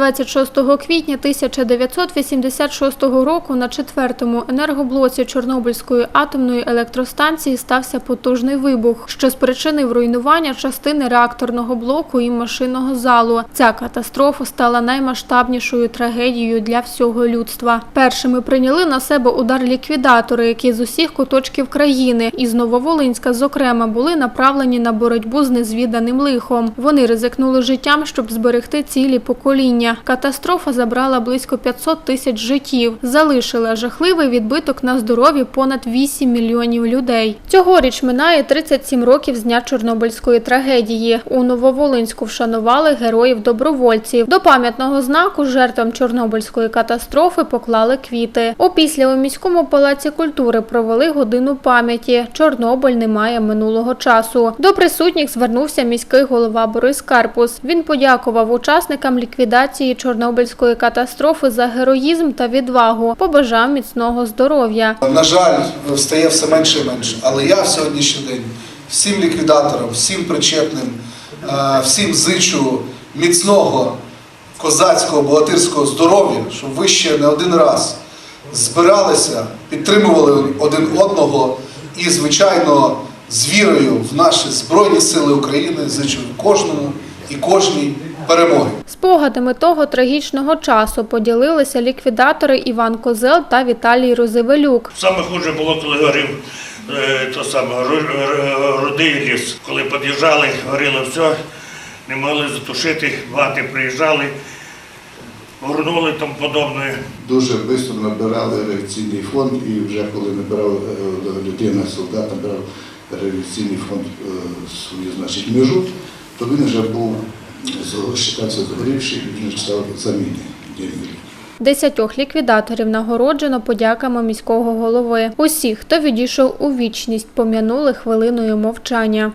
26 квітня 1986 року на четвертому енергоблоці Чорнобильської атомної електростанції стався потужний вибух, що спричинив руйнування частини реакторного блоку і машинного залу. Ця катастрофа стала наймасштабнішою трагедією для всього людства. Першими прийняли на себе удар ліквідатори, які з усіх куточків країни і з Нововолинська, зокрема, були направлені на боротьбу з незвіданим лихом. Вони ризикнули життям, щоб зберегти цілі покоління. Катастрофа забрала близько 500 тисяч життів, залишила жахливий відбиток на здоров'ї понад 8 мільйонів людей. Цьогоріч минає 37 років з дня Чорнобильської трагедії. У Нововолинську вшанували героїв-добровольців. До пам'ятного знаку жертвам Чорнобильської катастрофи поклали квіти. Опісля у міському палаці культури провели годину пам'яті. Чорнобиль не має минулого часу. До присутніх звернувся міський голова Борис Карпус. Він подякував учасникам ліквідації Чорнобильської катастрофи за героїзм та відвагу. Побажав міцного здоров'я. На жаль, стає все менше і менше. Але я сьогоднішній день всім ліквідаторам, всім причетним, е, всім зичу міцного козацького, богатирського здоров'я, щоб ви ще не один раз збиралися, підтримували один одного і, звичайно, з вірою в наші Збройні Сили України зичу кожному і кожній перемоги. Спогадами того трагічного часу поділилися ліквідатори Іван Козел та Віталій Розивелюк. Саме хуже було, коли горів е, то саме ру- рудий ліс. Коли під'їжджали, горіло все, не могли затушити, вати приїжджали, горнули тому подобне. Дуже швидко набирали реакційний фонд, і вже коли набирав е, людина, солдат набирав реакційний фонд е, свою значить, межу, то він вже був зго- вважався згорівший і він став замінний. Десятьох ліквідаторів нагороджено подяками міського голови. Усі, хто відійшов у вічність, пом'янули хвилиною мовчання.